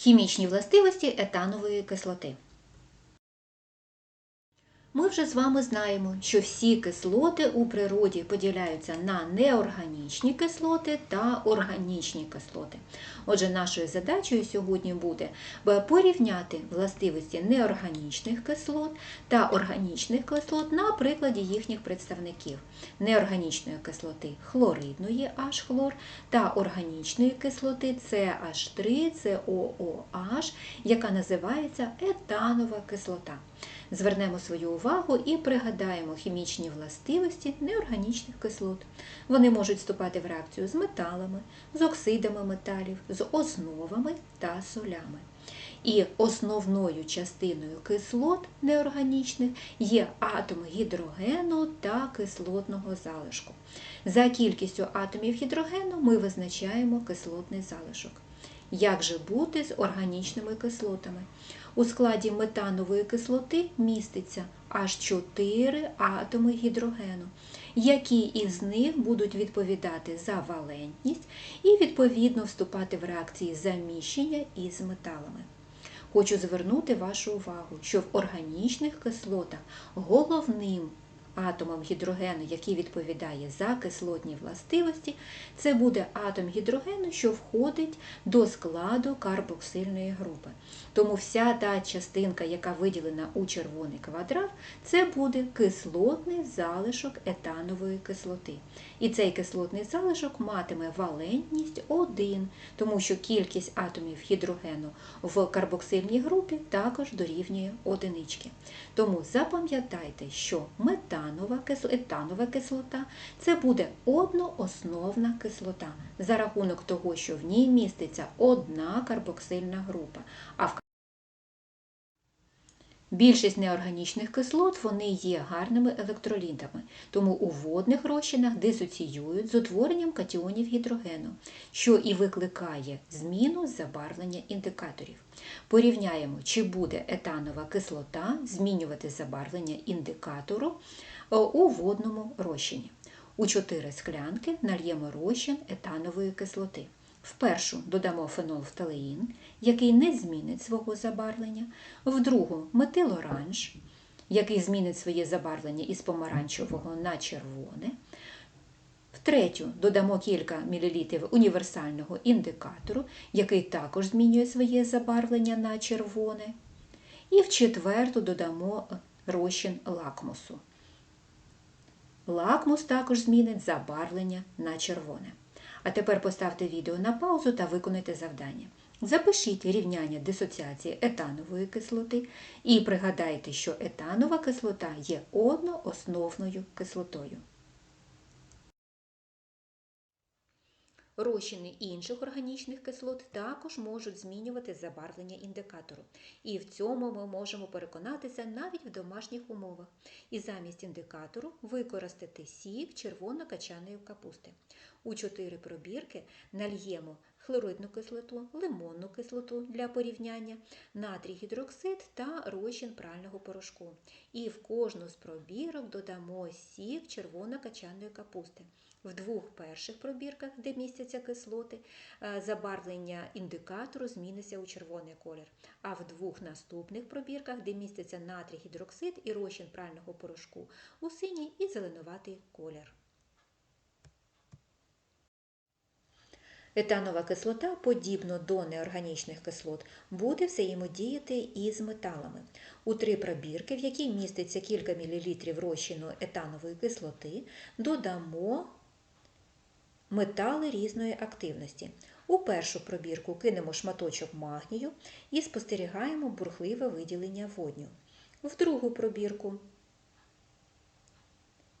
Хімічні властивості етанової кислоти. Ми вже з вами знаємо, що всі кислоти у природі поділяються на неорганічні кислоти та органічні кислоти. Отже, нашою задачею сьогодні буде порівняти властивості неорганічних кислот та органічних кислот на прикладі їхніх представників неорганічної кислоти хлоридної H-хлор та органічної кислоти CH3 COOH, яка називається етанова кислота. Звернемо свою увагу і пригадаємо хімічні властивості неорганічних кислот. Вони можуть вступати в реакцію з металами, з оксидами металів, з основами та солями. І основною частиною кислот неорганічних є атом гідрогену та кислотного залишку. За кількістю атомів гідрогену ми визначаємо кислотний залишок. Як же бути з органічними кислотами? У складі метанової кислоти міститься аж 4 атоми гідрогену, які із них будуть відповідати за валентність і відповідно вступати в реакції заміщення із металами. Хочу звернути вашу увагу, що в органічних кислотах головним атомом гідрогену, який відповідає за кислотні властивості, це буде атом гідрогену, що входить до складу карбоксильної групи. Тому вся та частинка, яка виділена у червоний квадрат, це буде кислотний залишок етанової кислоти. І цей кислотний залишок матиме валентність 1, тому що кількість атомів гідрогену в карбоксильній групі також дорівнює одинички. Тому запам'ятайте, що метанова етанова кислота це буде одноосновна кислота за рахунок того, що в ній міститься одна карбоксильна група. а в Більшість неорганічних кислот вони є гарними електролітами, тому у водних розчинах дисоціюють з утворенням катіонів гідрогену, що і викликає зміну забарвлення індикаторів. Порівняємо, чи буде етанова кислота змінювати забарвлення індикатору у водному розчині. У 4 склянки нальємо розчин етанової кислоти. В першу додамо фенолфталеїн, який не змінить свого забарвлення, в другу метилоранж, який змінить своє забарвлення із помаранчевого на червоне. В третю додамо кілька мілілітрів універсального індикатору, який також змінює своє забарвлення на червоне. І в четверту додамо розчин лакмусу. Лакмус також змінить забарвлення на червоне. А тепер поставте відео на паузу та виконайте завдання. Запишіть рівняння дисоціації етанової кислоти і пригадайте, що етанова кислота є одноосновною кислотою. Розчини інших органічних кислот також можуть змінювати забарвлення індикатору. І в цьому ми можемо переконатися навіть в домашніх умовах. І замість індикатору використати сік червоно-качаної капусти. У чотири пробірки нальємо хлоридну кислоту, лимонну кислоту для порівняння, натрій гідроксид та розчин прального порошку. І в кожну з пробірок додамо сік червоно-качаної капусти. В двох перших пробірках, де містяться кислоти, е, забарвлення індикатору зміниться у червоний колір. А в двох наступних пробірках, де містяться натрій гідроксид і розчин прального порошку, у синій і зеленуватий колір. Етанова кислота, подібно до неорганічних кислот, буде взаємодіяти із металами. У три пробірки, в якій міститься кілька мілілітрів розчину етанової кислоти, додамо метали різної активності. У першу пробірку кинемо шматочок магнію і спостерігаємо бурхливе виділення водню. В другу пробірку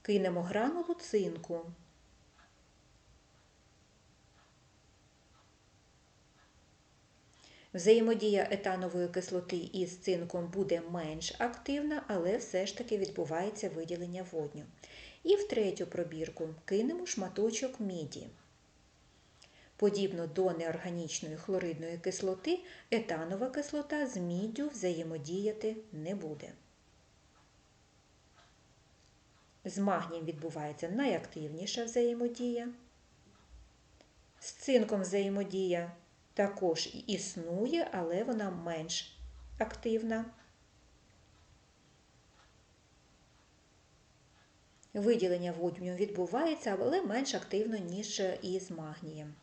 кинемо гранулу цинку. Взаємодія етанової кислоти із цинком буде менш активна, але все ж таки відбувається виділення водню. І в третю пробірку кинемо шматочок міді. Подібно до неорганічної хлоридної кислоти, етанова кислота з міддю взаємодіяти не буде. З магнієм відбувається найактивніша взаємодія. З цинком взаємодія також існує, але вона менш активна. Виділення водню відбувається, але менш активно, ніж із магнієм.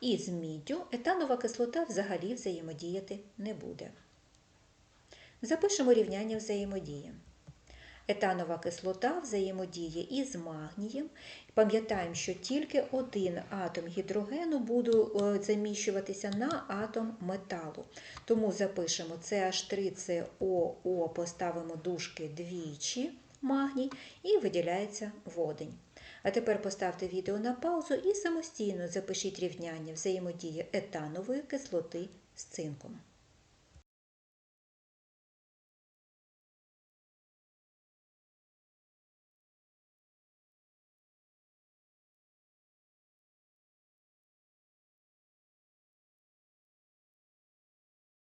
І з міддю етанова кислота взагалі взаємодіяти не буде. Запишемо рівняння взаємодії. Етанова кислота взаємодіє із магнієм. Пам'ятаємо, що тільки один атом гідрогену буде е, заміщуватися на атом металу. Тому запишемо CH3COO, поставимо дужки двічі магній і виділяється водень. А тепер поставте відео на паузу і самостійно запишіть рівняння взаємодії етанової кислоти з цинком.